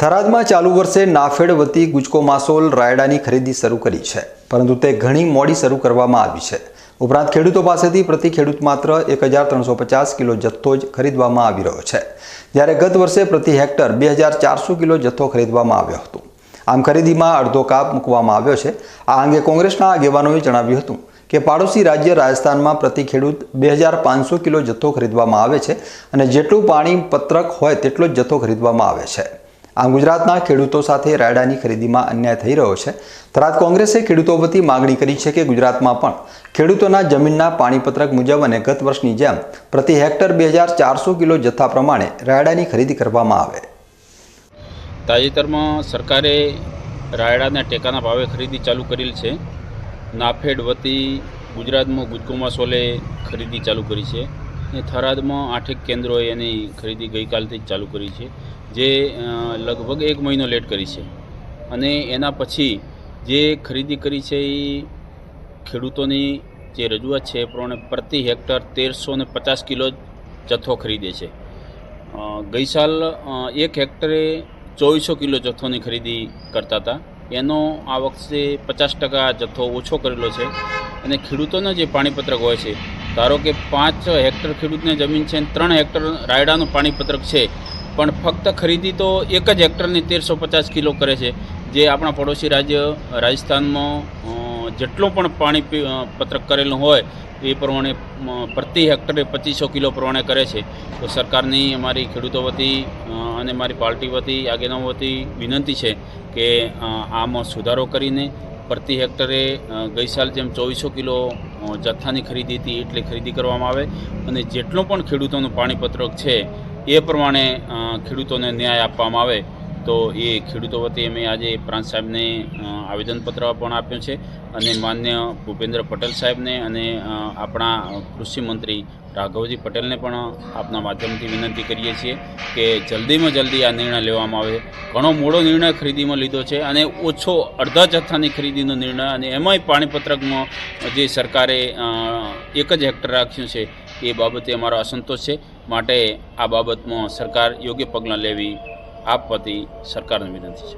થરાદમાં ચાલુ વર્ષે નાફેડ વતી ગુજકો માસોલ રાયડાની ખરીદી શરૂ કરી છે, પરંતુ તે ઘણી મોડી શરૂ કરવામાં આવી છે. ઉપરાંત ખેડૂતો પાસેથી પ્રતિ ખેડૂત માત્ર એક હજાર ત્રણસો પચાસ કિલો જથ્થો જ ખરીદવામાં આવી રહ્યો છે, જ્યારે ગત વર્ષે પ્રતિ હેક્ટર બે હજાર ચારસો કિલો જથ્થો ખરીદવામાં આવ્યો હતો. આમ ખરીદીમાં અડધો કાપ મૂકવામાં આવ્યો છે. આ અંગે કોંગ્રેસના આગેવાનોએ જણાવ્યું હતું કે પાડોશી રાજ્ય રાજસ્થાનમાં પ્રતિ ખેડૂત બે હજાર પાંચસો કિલો જથ્થો ખરીદવામાં આવે છે અને જેટલું પાણી પત્રક હોય તેટલો જ જથ્થો ખરીદવામાં આવે છે. આમ ગુજરાતના ખેડૂતો સાથે રાયડાની ખરીદીમાં અન્યાય થઈ રહ્યો છે. થરાદ કોંગ્રેસે ખેડૂતો વતી માગણી કરી છે કે ગુજરાતમાં પણ ખેડૂતોના જમીનના પાણીપત્રક મુજબ અને ગત વર્ષની જેમ પ્રતિ હેક્ટર બે હજાર ચારસો કિલો જથ્થા પ્રમાણે રાયડાની ખરીદી કરવામાં આવે. તાજેતરમાં સરકારે રાયડાના ટેકાના ભાવે ખરીદી ચાલુ કરેલ છે. નાફેડ વતી ગુજરાતમાં ગુજકોમાં સોલે ખરીદી ચાલુ કરી છે. થરાદમાં આઠેક કેન્દ્રોએ એની ખરીદી ગઈકાલથી જ ચાલુ કરી છે, જે લગભગ એક મહિનો લેટ કરી છે. અને એના પછી જે ખરીદી કરી છે એ ખેડૂતોની જે રજૂઆત છે, એ પ્રમાણે પ્રતિ હેક્ટર તેરસો ને પચાસ કિલો જથ્થો ખરીદે છે. ગઈ સાલ એક હેક્ટરે ચોવીસો કિલો જથ્થોની ખરીદી કરતા હતા. એનો આ વખતે પચાસ ટકા જથ્થો ઓછો કરેલો છે. અને ખેડૂતોનો જે પાણીપત્રક હોય છે ધારો કે પાંચ હેક્ટર ખેડૂતને જમીન છે અને ત્રણ હેક્ટર રાયડાનું પાણીપત્રક છે. પણ ફક્ત ખરીદી તો એક જ હેક્ટરની તેરસો પચાસ કિલો કરે છે. જે આપણા પડોશી રાજ્ય, રાજસ્થાનમાં જેટલું પણ પાણી પત્રક કરેલું હોય, એ પ્રમાણે પ્રતિ હેક્ટરે પચીસો કિલો પ્રમાણે કરે છે. તો સરકારની અમારી ખેડૂતો વતી અને મારી પાર્ટી વતી, આગેવાનો વતી વિનંતી છે કે આમાં સુધારો કરીને પ્રતિ હેક્ટરે ગઈ સાલ જેમ ચોવીસો કિલો જથ્થાની ખરીદી હતી એટલે ખરીદી કરવામાં આવે અને જેટલો પણ ખેડૂતોનું પાણીપત્રક છે એ પ્રમાણે ખેડૂતોને ન્યાય આપવામાં આવે. તો એ ખેડૂતો વતી અમે આજે પ્રાંત સાહેબને આવેદનપત્ર પણ આપ્યું છે અને માન્ય ભૂપેન્દ્ર પટેલ સાહેબને અને આપણા કૃષિ મંત્રી રાઘવજી પટેલને પણ આપના માધ્યમથી વિનંતી કરીએ છીએ કે જલ્દીમાં જલ્દી આ નિર્ણય લેવામાં આવે. ઘણો મોડો નિર્ણય ખરીદીમાં લીધો છે અને ઓછો અડધા જથ્થાની ખરીદીનો નિર્ણય અને એમાંય પાણીપત્રકમાં જે સરકારે એક જ હેક્ટર રાખ્યું છે એ બાબતે અમારો અસંતોષ છે. માટે આ બાબતમાં સરકાર યોગ્ય પગલાં લેવી આપ વતી સરકારને વિનંતી છે.